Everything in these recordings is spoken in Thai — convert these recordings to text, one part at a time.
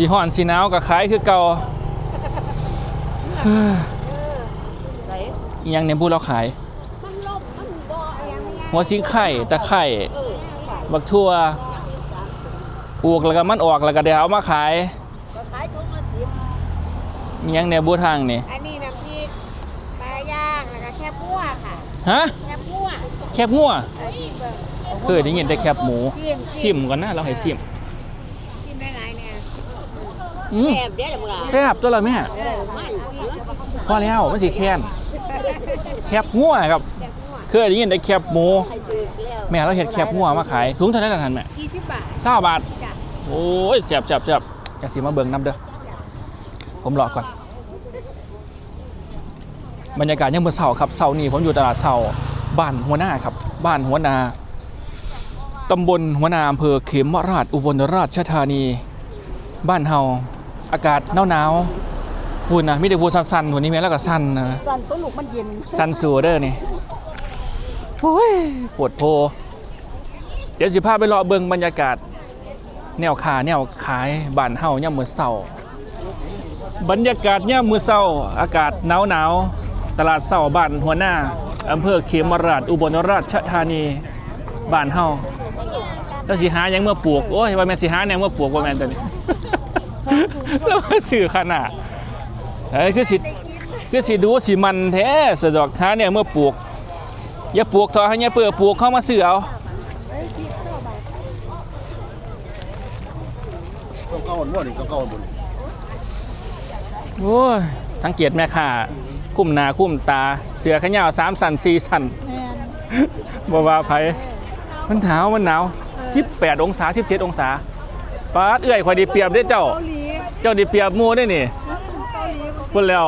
สีห่อนสีหนาวก็ขายคือเก่าไหนอิหยังเนี่ยพูดเราขาย มันลบมันบ่อย่างเนี้ยหัวสิงไข่ตะไคร่เออบักทั่วปลูกแล้วก็มันออกแล้วก็เดี๋ยวเอามาขายก็ขายถุงละสิบอิหยังเนี่ยบูทางนี่อันนี้น้ำพริกปลาย่างแล้วก็แคบมั่วค่ะฮะแคบมั่วแคบงัวเออชิมเบิ่งเคยได้ยินแต่แคบหมู ชิมซิมก่อนนะเราให้ซิมชิมได้หลายเนี่ย อืมแอบเดี๋ยวจะมึงล่ะแซ่บตัวละแม่เออมันพอแล้วมันสิแค้นแคบงัวครับ เคยได้ยินแต่แคบหมู ใครซื้อแล้วแม่เราเห็ดแคบงัวมาขายถุงเท่าไหร่ล่ะท่านแม่ยี่สิบบาท เศร้าบาท จ้ะ โอ้ยเจ็บเจ็บเจ็บจะสิมาเบิ่งน้ำเด้อ ผมรอก่อน บรรยากาศยังมือเสาครับเสาร์นี้ผมอยู่ตลาดเสาบ้านหัวหน้าครับ บ้านหัวนาตำบลหัวนาอำเภอเขมราชอุบลราชธานี บ้านเฮา อากาศหนาวๆพูดนะมีแต่พูดสั้นๆวันนี้แม่แล้วก็สั้นนะสั่นต้นลูกมันเย็นซันสูเดอร์นี่โอ้ยปวดโพ เดี๋ยวสิพาไปรอเบิงบรรยากาศ แนวขาแนวขายบ้านเฮาย่ามมือเศร้าบรรยากาศย่ามมือเศร้า อากาศหนาวหนาวๆตลาดเศร้าบ้านหัวหน้าอำเภอเขมราชอุบลราชธานีบ้านเฮาแล้วสิหาหยังเมื่อปลูกโอ้ยว่าแม่นสิหาแนวเมื่อปลูกว่าแม่นตัวนี้ แล้วมาสื่อขนาดเอ้ยคือสิคือสิดูสิมันแท้สะดอกค้าเนี่ยเมื่อปลูกอย่าปลูกทอให้เนี่ยเปื่อปลูกเข้ามาซื้อเอาต้องเก้าวันบ่นี่ต้องเก้าวันบ่นี่โอ้ยทั้งเกียรติแม่ค้าคุ้มหนาคุ้มตาเสือขยาวสามสันสี่สันบ่ว่าไผมันหนาวมันหนาว 18 องศา 17 องศาปาดเอื้อยข่อยไดีเปรียบเด้อเจ้าเจ้าไดีเปรียบหมู่ได้นี่พุ่นแล้ว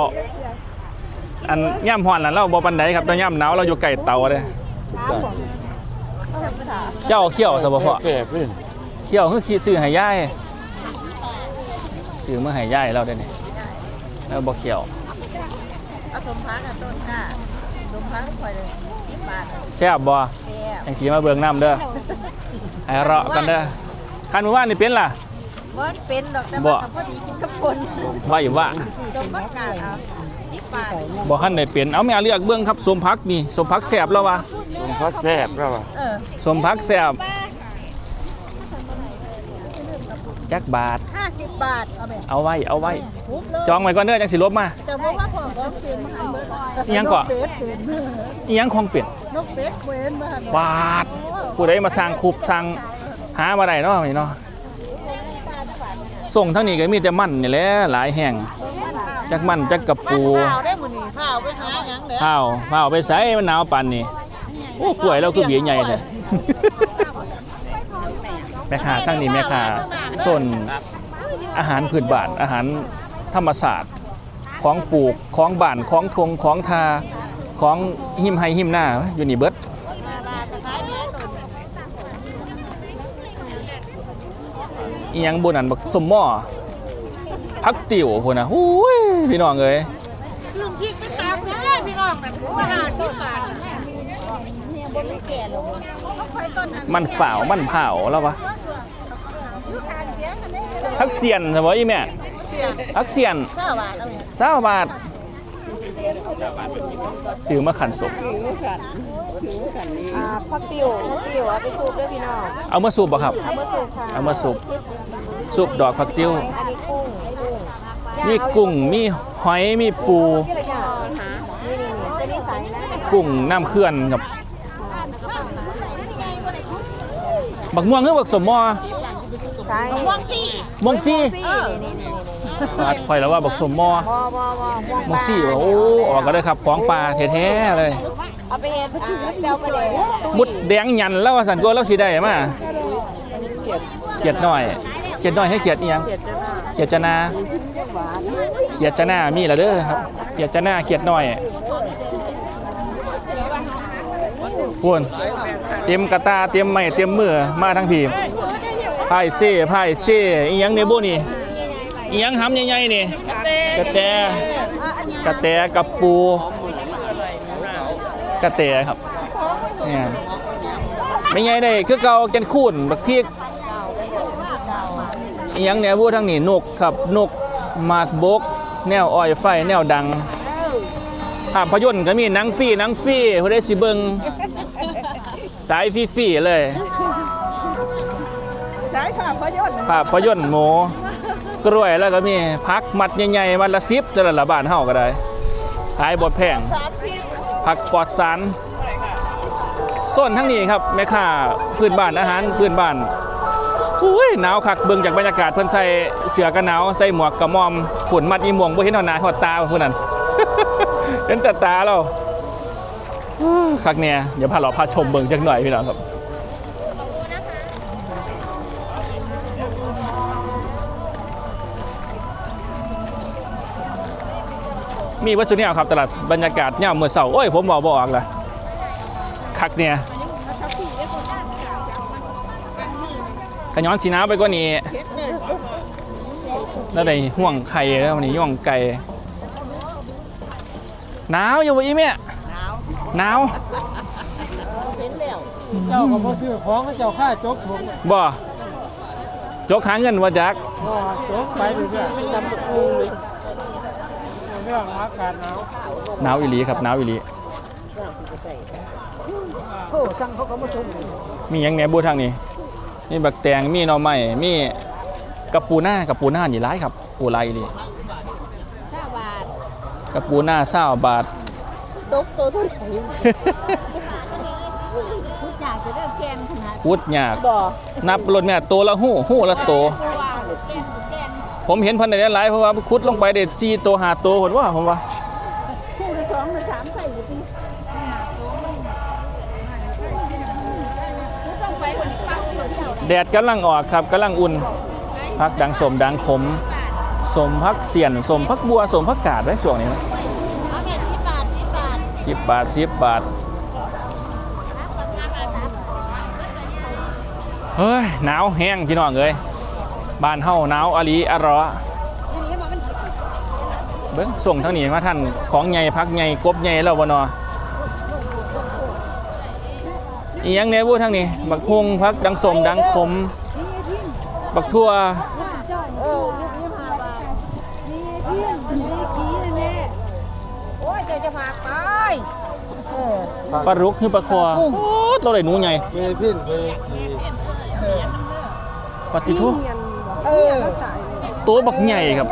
อันย่ำฮ้อนน่ะเราบ่ปานใดครับแต่ย่ำหนาวเราอยู่ใกล้เตาเด้อเจ้าเขี้ยวซะบ่พ่อแซ่บเลยเขี้ยวคือขี้ซื้อให้ยายซื้อมาให้ยายเราได้นี่แล้วบ่เขี้ยวเอาสมพักกับต้นค่ะสมพักคอยเลยสิบบาทแซ่บบ่แซ่บจังสีมาเบิ่งน้ำเด้อให้เราะกันเด้อคันมื้อวานนี่เป็นล่ะ บ่เป็นดอกแต่บ่ว่าพอดีกินกับคนว่าอยู่ว่าสมพักกาดเอาสิบบาทบ่ทันได้เป็นเอาแม่เลือกเบิ่งครับสมพักนี่สมพักแซ่บแล้ววะต้องพักแซ่บแล้วว่ะเออสมพักแซ่บจักบาท ห้าสิบบาท เอาไปเอาไว้เอาไว้ จองไว้ก่อนเด้อจังสิลบมาแต่ว่าว่าของของเปลี่ยนมาหันเบิดอีหยังก่ออีหยังของเปลี่ยนนกเป็ดเว้นมาหันบาทผู้ใดมาสร้างคุบสร้างหามาได้เนาะนี่เนาะ ส่งทั้งนี้ก็มีแต่มันนี่แหละหลายแห่งจักมันจักกระปูข้าวได้มื้อนี้ข้าวไปหาหยังเด้อข้าวข้าวไปใส่มันหนาวปานนี้โอ้กล้วยเราคือเบียใหญ่แท้แม่ค้าทั้งนี้แม่ค้าส่วนอาหารพื้นบ้านอาหารธรรมศาสตร์ของปลูกของบ้านของทงของทาของหิมไฮหิมหน้าอยู่นี่เบิด อีหยังบนนั้นบักสมหม้อพักติ๋วพุ่นน่ะหูยพี่น้องเอ้ยเครื่องพริกไปตามแท้พี่น้องนั่นมาหาสิบบาทเนี่ยบ่มีแก่ลงเขาคอยต้นนั้นมันฝ่าวมันเผาแล้ววะพักเสียนใช่บ่อีแม่พักเสียนเก้าบาทเอาเนี่ยเจ้าบาทซื้อมาขันศพอ่าผักติ๋วผักติ๋วเอาไปสูบด้วยพี่น้อง เอามาสูบบ่ครับ เอามาสูบค่ะ เอามาสูบ สูบดอกผักติ้ว อันนี้กุ้งกุ้งมีกุ้งมีหอยมีปูที่ละอย่างหานี่นี่นี่เป็นนิสัยนะกุ้งน้ำเขื่อนกับบักม่วงคือบักสมมอใช่ม่วงซี่ม่วงซี่ซี่นี่นี่นี่ปาดข่อยแล้วว่าบักสมมอบ่บ่บ่ม่วงม่วงซี่ว่าโอ้ออกก็ได้ครับของปลาแท้ๆเลย เอาไปเฮ็ดอ่าเจ้าไปเลยตุ้ยมุดแดงยันแล้วว่าสันกลัวแล้วสิได้มาเขียดหน่อย เขียดน่อยให้เขียดอีหยังเขียดจะนาเขียดจะนามีล้วเด้อครับเขียดจะนาเขียดน่อยพวนเตรียมกระตาเตรียมไม้เตรียมมือมาทั้งพีพายเซ่พายเซ่อีหยังเนี่ยบุนี่อีหยังหำใหญ่ๆนี่กระแตกระแตกับปูกระแตครับเนี่ยไม่ไงได้คือเกาแกนคูนบักพริก ออีหยังแนวพูดทั้งนี้นกครับนกหมากบก แนวอ้อยไฟ แนวดังภาพยนตร์ก็มีหนังฟรีหนังฟรีผู้ได้สิเบิงสายฟรีๆเลยสายผ่าพยนต์ภาพยนตร์หมูกล้วยแล้วก็มีพักมัดใหญ่ๆมัดละสิบแต่ละบ้านเฮาก็ได้ขายบดแพงสารพิษผักปลอดสารส้นทั้งนี้ครับแม่ค้าพื้นบ้านอาหารพื้นบ้าน อุ้ยหนาวคักเบิ่งจากบรรยากาศเพิ่นใส่เสื้อกันหนาวใส่หมวกกระมอมปุ่นมัดอีหม่วงบ่เห็นเอาหน้าหอดตาผู้นั้นเห็นแต่ตาเราคักเนี่ยเดี๋ยวพาเราพาชมเบิ่งจักหน่อยพี่น้องครับมีวัสดุเนี่ยครับตลาดบรรยากาศเนี่ยามมื่อเสาร์โอ้ยผมบอกบออกละคักเนี่ย ขย้อนสีน้ำไปกว่านี้แล้วได้ห่วงไข่แล้ววันนี้ห่วงไก่หนาวอยู่บ่อีแม่หนาวเจ้าก็บ่ซื้อของก็เจ้าค่าจกผมบ่จกหาเงินว่าจักก็จกไปเรื่อยๆจำปกูเรื่องอากาศหนาวหนาวอีหลีครับหนาวอีหลีโอ้สั่งเขาก็มาส่งมีหยังแหนบูทางนี้ มีบักแตงมีหน่อไม้มีกระปูหน้ากระปูหน้านี่ร้ายครับปูไรอีหลีห้าบาทกระปูหน้าเศร้าบาทตกตัวเท่าไหร่พูดอยากจะเริ่มแกนขนาดพูดยากบ่นับรถแม่ตัวละหู้หู้ละตัวตัวแกนแกนผมเห็นเพันได้หลายเพราะว่าคุดลงไปเด็ดซีตัวหาตัวผมว่าผมว่า คู่ละสองละสามใส่อยู่สิต้องไปคนเป้าคนเดียว แดดกำลังออกครับกำลังอุ่นพักดังสมดังขมสมพักเสียนสมพักบัวสมพักกาดไว้ช่วงนี้นะสิบบาทสิบบาทเฮ้ยหนาวแห้งพี่น้องเอ้ยบ้านเฮาหนาวอลีอรอเบิ้งส่งทั้งนี้มาท่านของใหญ่พักใหญ่กบใหญ่แล้วบ่นอ อีหยังเนี่ยบูทั้งนี้บักฮงพักดังสมดังขม บักทั่วนี่นี่กี้นะแม่โอ้ยเดี๋ยวจะพากไปเออปลารุกคือปลาคอโอ้เราได้หนูใหญ่เมพินเมพีปฏิทุเออตัวบักใหญ่ครับ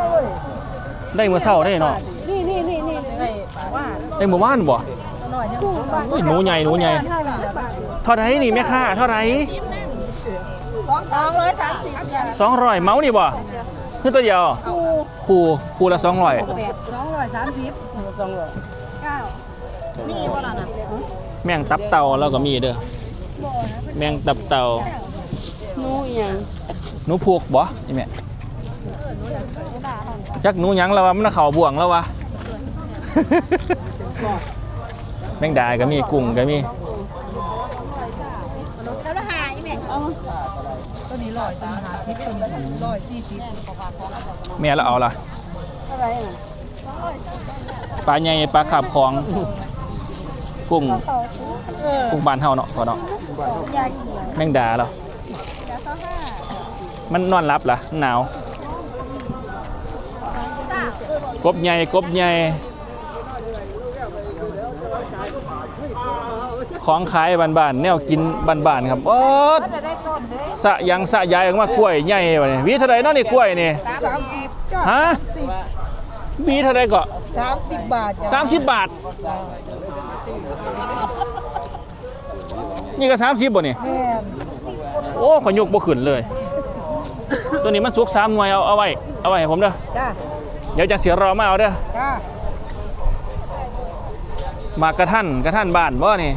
ได้เมื่อเช้าได้เนาะนี่นี่นี่นี่ไอ้ว่าได้เมื่อวานบ่โอ้ยหนูใหญ่หนูใหญ่ เท่าไหรนี่แม่ค้าเท่าไหรสองสองร้อยสามสิบอย่างสองร้อยเมาส์นี่บ่คือตัวเดียวคู่คู่ละสองร้อยแปดสองร้อยสามสิบสองร้อยเก้ามีบ่ล่ะนะแมงตับเต่าเราก็มีเด้อแมงตับเต่าหนูอย่างหนูพวกบ่นี่แม่จักหนูหยังแล้ววะมันน่ะเข้าบ่วงแล้ววะแมงดาก็มีกุ้งก็มี แล้วละหายแม่เอาตัวนี้ร้อยตัวนี้ห้า สิบตัวนี้ร้อยสี่สิบแม่แล้วเอาล่ะเท่าไหร่น่ะปลาใหญ่ปลาขาบของกุ้งกุ้งบานเฮาเนาะพอเนาะยาเขียวแมงดาเหรอมันนอนรับล่ะหนาวกบใหญ่กบใหญ่ ของขายบ้านๆแนวกินบ้านๆครับโอ๊ดจะได้ต้นเลยสะยังสะยายออกมากล้วยใหญ่วะนี่วีเท่าไรเนาะนี่กล้วยนี่สามสิบฮะสิบวีเท่าไรก็สามสิบบาทสามสิบบาท นี่ก็สามสิบบ่นี่แม่นโอ้ขอยยกบ่ขึ้นเลย ตัวนี้มันสุกสามหน่วยเอาเอาไว้เอาไว้ให้ผมเด้อจ้าเดี๋ยวจะเสียรอมาเอาเด้อจ้ามากระท่านกระท่านบ้านบ่นี่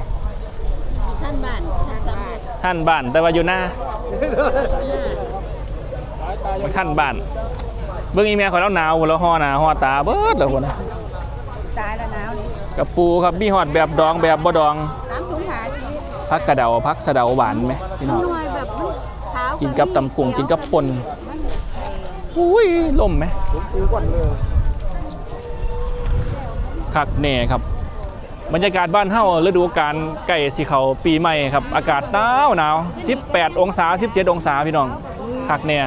ท่านบ้านท่านสมัคร ท่านบ้านแต่ว่าอยู่หน้ามาท่านบ้านเบิ่งอีแม่ข่อยแล้วหนาวแล้วห่อหน้าห่อตาเบิดแล้วพุ่นน่ะตายแล้วหนาวนี่กระปูครับมีฮอดแบบดองแบบบ่ดองสามถุงหาสิพักกระเดาพักสะเดาหวานไหมพี่น้องหน่วยแบบมันขาวกินกับตำกุ้งกินกับปนอุ้ยล่มไหมคักแน่ครับ บรรยากาศบ้านเฮาฤดูกาลใกล้สิเขาปีใหม่ครับ อากาศหนาวหนาว18 องศา 17 องศาพี่น้องคักแน่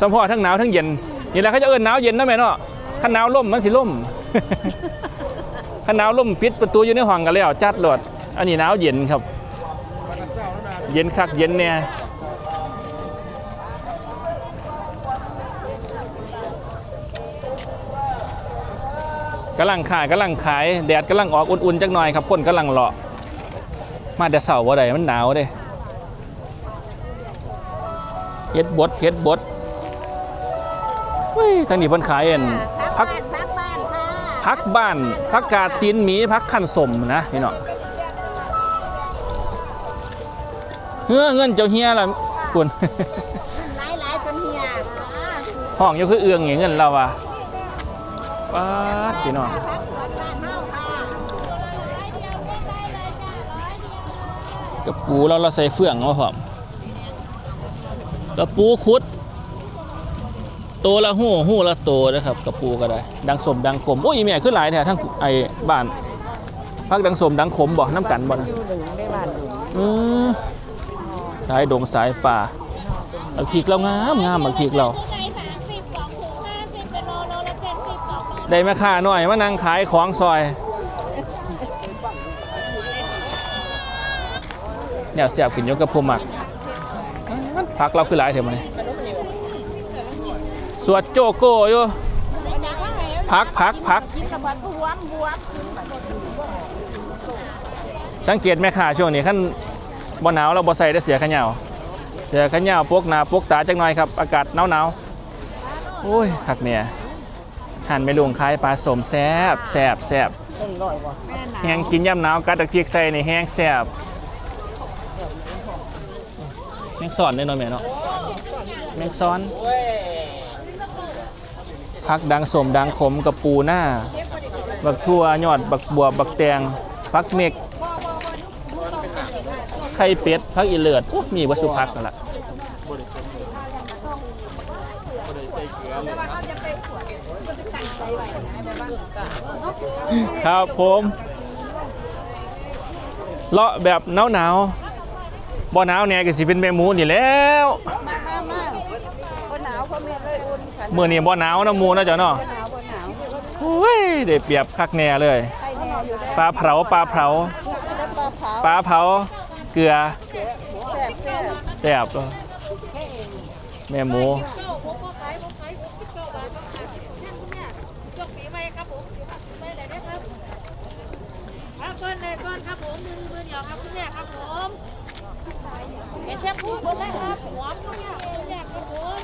สัมพอทั้งหนาวทั้งเย็นนี่แหละเขาจะเอิ้นหนาวเย็นนะแม่เนาะขันหนาวล่มมันสิล่มขันหนาวล่มปิดประตูอยู่ในห้องกันแล้วจัดโหลดอันนี้หนาวเย็นครับ เย็นคักเย็นเนี่ย กำลังขายกำลังขายแดดกำลังออกอุ่นๆจักหน่อยครับคนกำลังเลาะมาแต่เสาร์ว่าใดมันหนาวเด้เฮ็ดบดเฮ็ดบดเฮ้ยทางนี้เพิ่นขายเอ็นพักพักบ้านค่ะพักบ้านพักกาดตีนหมีพักขันสมนะพี่น้องเฮ้อเงินเจ้าเฮียล่ะคุณหลายหลายคนเฮียห้องอยู่คือเอืองอย่างเงินเราอะ ป๊าดพี่น้องกระปูเราเราใส่เฟื่องมาพร้อมกระปูคุดโตละหู้หู้ละโตนะครับกระปูก็ได้ ดังสมดังขมโอ้ยแม่ขึ้นหลายแท้ทั้งไอ้บ้านพักดังสมดังขมบ่น้ำกันบ่นะอือสายดงสายป่าบักพริกเรางามงามบักพริกเรา ได้แม่ค้าหน่อยมานั่งขายของซอยเนี่ยเสียบกินยกกับพวกหมักพักเราคือหลายเถอะมันสวดโจโก้อยู่พักพักพักสังเกตแม่ค้าช่วงนี้ขั้นบ่หนาวเราบ่ใส่ได้เสียขะเหยาวเสียขะเหยาวพวกหนาพวกตาจักหน่อยครับ อากาศหนาวหนาวโอ้ยคักเนี่ย หันไปลุงขายปลาสมแซบแซบแซบเต็งร้อยบ่แม่หนาแห้งกินย่ำหนาวกัดตะเกียกใส่ในแห้งแซบแมงสอนได้หน่อยแม่เนาะแมงซ้อนพักดังสมดังขมกับปูหน้า บักทั่วยอดบักบัวบักแตงพักเมกไข่เป็ดพักอีเลือดโอ้มีวัสสุพักนั่นแหละ ครับผมเลาะแบบหนาวหนาวๆบ่หนาวแน่ก็สิเป็นแม่หมูนี่แหล้วคนหนาวคนเมียเลยอุ่นขันมื้อนี้บ่หนาวนะหมูนะจ๊ะเนาะหนาวคนหนาวโอ้ยได้เปรียบคักแน่เลยใครแน่อยู่ได้ปลาเผาปลาเผาได้ปลาเผาปลาเผาเกลือแซ่บแซ่บแซ่บเออแม่หมู ครับก้อนเลยก้อนครับผมมือมือเดียวครับคุณแม่ครับผมแก เชฟพูดคนแรกครับหัวคุณแม่คนแรกครับผม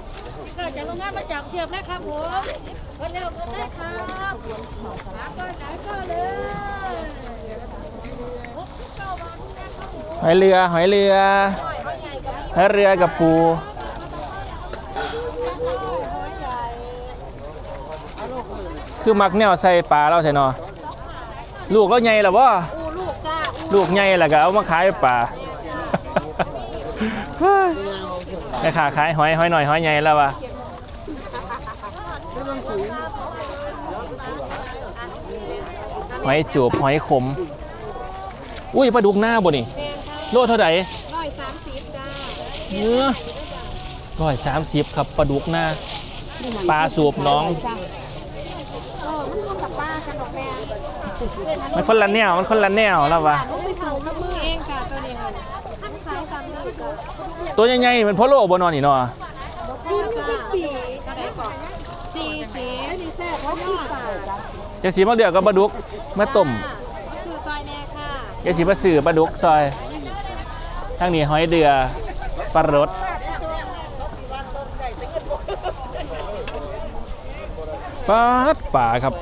ที่เกิดจากโรงงานมาจากเทียบนะครับผมคนเดียวคนแรกครับหาก้อนไหนก็เลยหอยเรือ หอยเรือ หอยเรือกับปูคือมักแนวใส่ปลาเราใช่นาะลูกเราใหญ่แล้วะลูกใหญ่แล้วก็เอามาขายปลา เฮ้ยแม่ค้าขายหอยหอยหน่อยหอยใหญ่แล้ววะหอยจูบหอยขม อุ้ยปลาดุกหน้าบ่นี่ โลเท่าไหร่ร้อยสามสิบจ้าเนื้อร้อยสามสิบครับปลาดุกหน้า ปลาสูบน้องเออมันคนกับป้ากันดอกแม่มันคนละแนวมันคนละแนวแล้ววะลูกไปสูงกับมือเองค่ะตัวนี้ค่ะ ขายสามนี่จ้าตัวใหญ่ๆมันพอโลบนอนนี่เนาะปีจ้าปีก็ได้ก่อนสี่สีนี่แซ่บเพราะยอดจ้าจะสีมะเดือกกับปลาดุกมาต้มคือซอยแน่ค่ะจะสีมาสื่อปลาดุกซอยทั้งนี้หอยเดือปลารสปลาดป่าครับ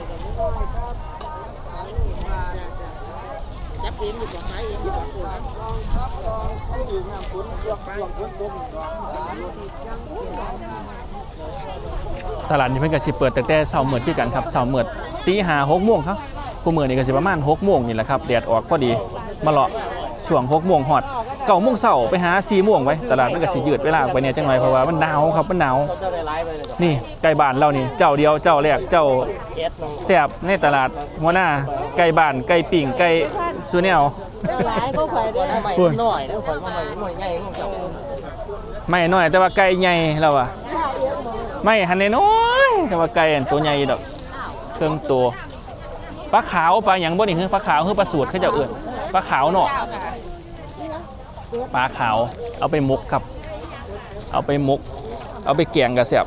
ตลาดนี้เพิ่นก็สิเปิดตั้งแต่เช้ามืดคือกันครับเช้ามืดตีห้าหกโมงครับคู่มือนี่ก็สิประมาณหกโมงนี่แหละครับแดดออกพอดีมาเลาะช่วงหกโมงฮอด เก้าโมงเช้าไปหาสี่โมงไว้ตลาดมันก็สิยืดเวลาออกไปเนี่ยจังหน่อยเพราะว่ามันหนาวครับมันหนาวนี่ไก่บ้านเรานี่เจ้าเดียวเจ้าแรกเจ้าแซ่บในตลาดหัวหน้าไก่บ้านไก่ปิ่งไก่ซูเนลหลายก็ข่อยด้วยพูดหน่อยแล้วข่อยมาหน่อยหน่อยใหญ่ของเจ้าไม่น้อยแต่ว่าไก่ใหญ่แล้วว่ะไม่หันน้อยๆแต่ว่าไก่อันตัวใหญ่ดอกเครื่องตัวปลาขาวปลาหยังบ่นี่คือปลาขาวคือปลาสูตรเขาเจะเอื่นปลาขาวเนาะ ปลาขาว เอาไปหมกครับ เอาไปหมกเอาไปแกงกระเสียบ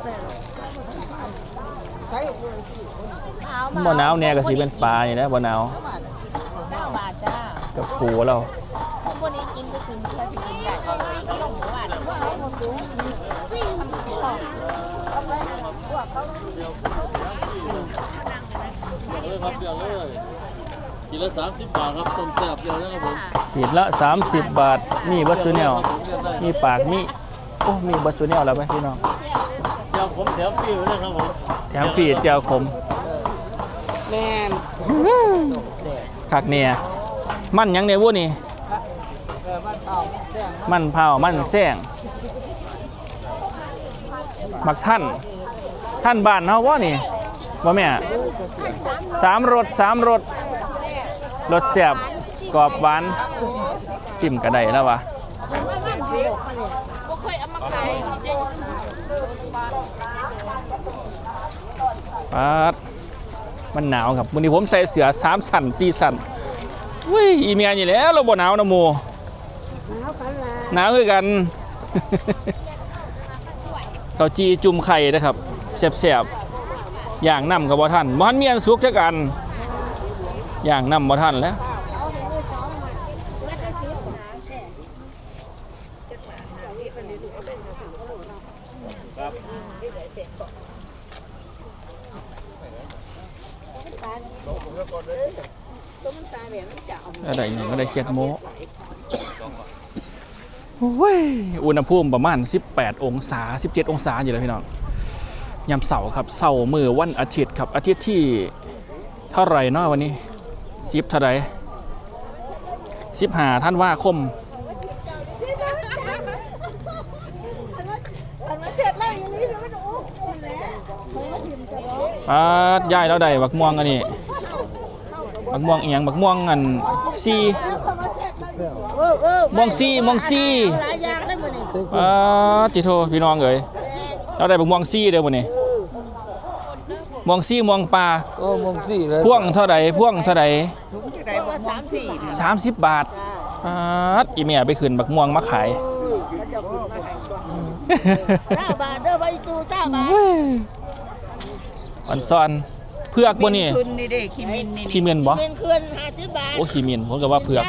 บ่หนาวแน่ก็สิเป็นปลานี่นะบ่หนาวเก้าบาทจ้ากับปูเราพวกนี้กินก็คือเขาจะกินได้เขาไม่กินหมูหวเลย ครับเดี๋ยวเลยกินละ30บาทครับต้มแซ่บเดียวนะครับผมขีดละ 30 บาท มีบัสซูเนลมีปากมีโอ้มีบัสซูเนลแล้วไหมพี่น้องเดี๋ยวผมแถมฟรีไว้นะครับผมแถมฟรีเจียวขมแมนคักเนี่ยมันหยังเนี่ยวุ้นี่เออบ้านเต่าแซ่บมันเผามันแซงมักท่าน ท่านบ้านเฮาว่านี่บ่แม่สามรสสามรส รสแซ่บกรอบหวานซิมก็ไดแล้ววะปาดมันหนาวครับวันนี้ผมใส่เสื้อสามสั่นสี่สั่นอุ้ยอีเมียนี่แล้วเราบ่หนาวนะโมหนาวคือกันเขาจีจุ่มไข่นะครับแสบๆอย่างน้ำกับบ่ท่านบ่ทันเมียนสุกจักกัน ย่างน้ำบ่ท่านแล้วอะไรเนี่ยก็ได้เคียดโมโอ้ยอุณหภูมิประมาณ 18 องศา 17 องศาอยู่แล้วพี่น้องยามเสาร์ครับเสาร์มือวันอาทิตย์ครับอาทิตย์ที่เท่าไรเนาะวันนี้ สิบเท่าไหร่สิบหาท่านว่าคมอ่ายายเราได้บักม่วงอันนี้บักม่วงอีหยังบักม่วงอันซีเออเออม่วงซีม่วงซีหลายอย่างได้หมดนี่อ่าจิโทพี่น้องเอ๋ยเราได้บักม่วงซีเด้อมื้อนี้ ม่วงซีม่วงปลาโอ้มงสี่เลยพ่วงเท่าใดพ่วงเท่าใดได้มาสามสี่30บาทปาดอีแม่ไปขึ้นบักม่วงมาขายเขาจะขึ้นมาให้ก่อนเก้าบาทเด้อใบตูเก้าบาทอันซ่อนเพือกบ่นี่คืนนี่เด้ขี้มินนี่ขี้เมียนบ่เงินคืนห้าสิบบาทโอ้ขี้เมียนผมก็ว่าเผือก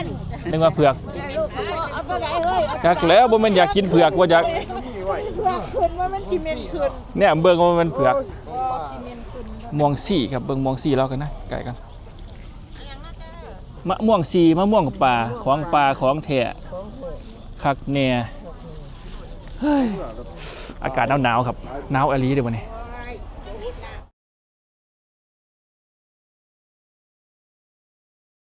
นึกว่าเผือกลูกเอาตัวไหนเฮ้ยเอาจักแล้วบ่แม่นอยากกินเผือกบ่จักคืนว่ามันขี้มินคืนเนี่ยเบิ่งว่ามันเผือก ม่วงสี่ครับเบิ่งม่วงสี่แล้วกันนะไก่กันมะม่วงสีมะม่วงป่าของป่าของแท้คักเน่เฮ้ยอากาศหนาวๆครับหนาวอะไรเดี๋ยววันนี้